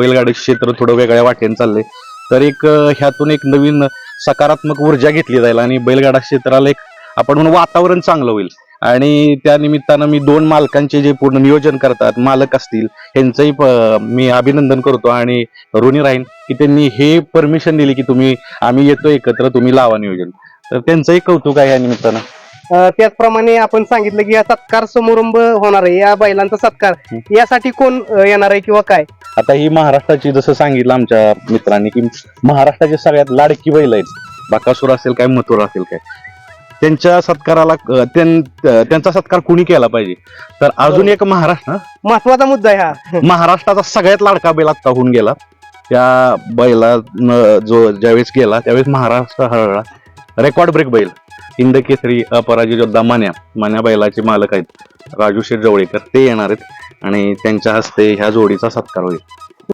बैलगाडी क्षेत्र थोडं वेगळ्या वाटेने चाललंय. तर एक ह्यातून एक नवीन सकारात्मक ऊर्जा घेतली जाईल आणि बैलगाडा क्षेत्राला एक आपण म्हणू वातावरण चांगलं होईल. आणि त्या निमित्तानं मी दोन मालकांचे जे पूर्ण नियोजन करतात मालक असतील यांचंही मी अभिनंदन करतो. आणि ऋणी राहीन की त्यांनी हे परमिशन दिली की तुम्ही आम्ही येतो एकत्र तुम्ही लावा नियोजन. तर त्यांचंही कौतुक आहे या निमित्तानं. त्याचप्रमाणे आपण सांगितलं की या सत्कार समारंभ होणार आहे या बैलांचा सत्कार. यासाठी कोण अं, येणार आहे किंवा काय? आता ही महाराष्ट्राची जसं सांगितलं आमच्या मित्रांनी की महाराष्ट्राची सगळ्यात लाडकी बैल आहेत. बाकासूर असेल काय मथुर असेल काय. त्यांच्या सत्काराला अं, त्यां- त्यांचा सत्कार कुणी केला पाहिजे? तर अजून एक महाराष्ट्र महत्त्वाचा मुद्दा आहे हा. महाराष्ट्राचा सगळ्यात लाडका बैल आता होऊन गेला. त्या बैला जो ज्यावेळेस गेला त्यावेळेस महाराष्ट्र हरळला रेकॉर्ड ब्रेक बैल. हिंद केसरी अपराजित योद्धा मान्या मान्या बैलाचे मालक आहेत. राजू शेठ जवळेकर ते येणार आहेत. आणि त्यांच्या हस्ते ह्या जोडीचा सत्कार होईल.